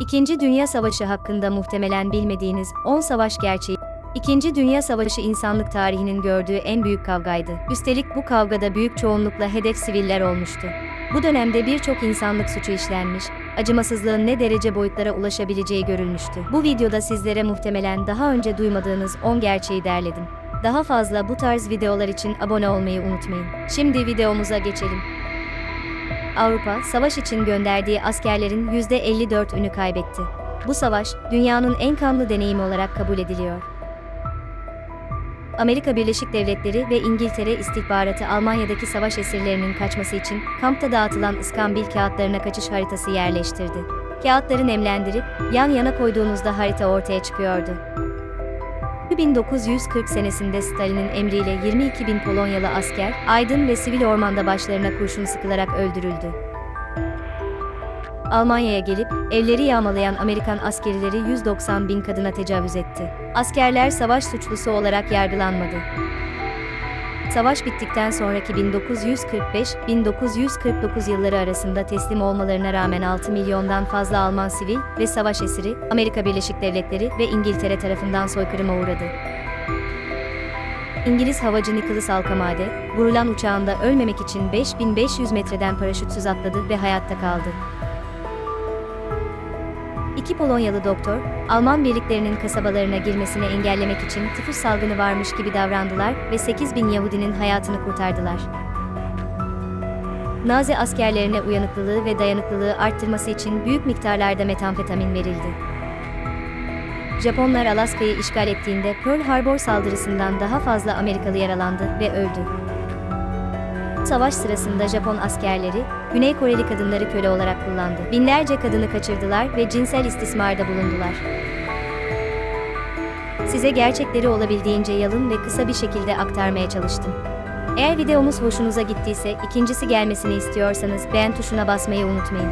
İkinci Dünya Savaşı hakkında muhtemelen bilmediğiniz 10 savaş gerçeği. İkinci Dünya Savaşı insanlık tarihinin gördüğü en büyük kavgaydı. Üstelik bu kavgada büyük çoğunlukla hedef siviller olmuştu. Bu dönemde birçok insanlık suçu işlenmiş, acımasızlığın ne derece boyutlara ulaşabileceği görülmüştü. Bu videoda sizlere muhtemelen daha önce duymadığınız 10 gerçeği derledim. Daha fazla bu tarz videolar için abone olmayı unutmayın. Şimdi videomuza geçelim. Avrupa, savaş için gönderdiği askerlerin %54'ünü kaybetti. Bu savaş, dünyanın en kanlı deneyimi olarak kabul ediliyor. Amerika Birleşik Devletleri ve İngiltere istihbaratı Almanya'daki savaş esirlerinin kaçması için kampta dağıtılan iskambil kağıtlarına kaçış haritası yerleştirdi. Kağıtları nemlendirip yan yana koyduğunuzda harita ortaya çıkıyordu. 1940 senesinde Stalin'in emriyle 22 bin Polonyalı asker, Aydın ve sivil ormanda başlarına kurşun sıkılarak öldürüldü. Almanya'ya gelip evleri yağmalayan Amerikan askerleri 190 bin kadına tecavüz etti. Askerler savaş suçlusu olarak yargılanmadı. Savaş bittikten sonraki 1945-1949 yılları arasında teslim olmalarına rağmen 6 milyondan fazla Alman sivil ve savaş esiri Amerika Birleşik Devletleri ve İngiltere tarafından soykırıma uğradı. İngiliz havacı Nicholas Alkamade, vurulan uçağında ölmemek için 5500 metreden paraşütsüz atladı ve hayatta kaldı. İki Polonyalı doktor, Alman birliklerinin kasabalarına girmesini engellemek için tifus salgını varmış gibi davrandılar ve 8 bin Yahudinin hayatını kurtardılar. Nazi askerlerine uyanıklılığı ve dayanıklılığı arttırması için büyük miktarlarda metamfetamin verildi. Japonlar Alaska'yı işgal ettiğinde Pearl Harbor saldırısından daha fazla Amerikalı yaralandı ve öldü. Savaş sırasında Japon askerleri, Güney Koreli kadınları köle olarak kullandı. Binlerce kadını kaçırdılar ve cinsel istismarda bulundular. Size gerçekleri olabildiğince yalın ve kısa bir şekilde aktarmaya çalıştım. Eğer videomuz hoşunuza gittiyse, ikincisi gelmesini istiyorsanız beğen tuşuna basmayı unutmayın.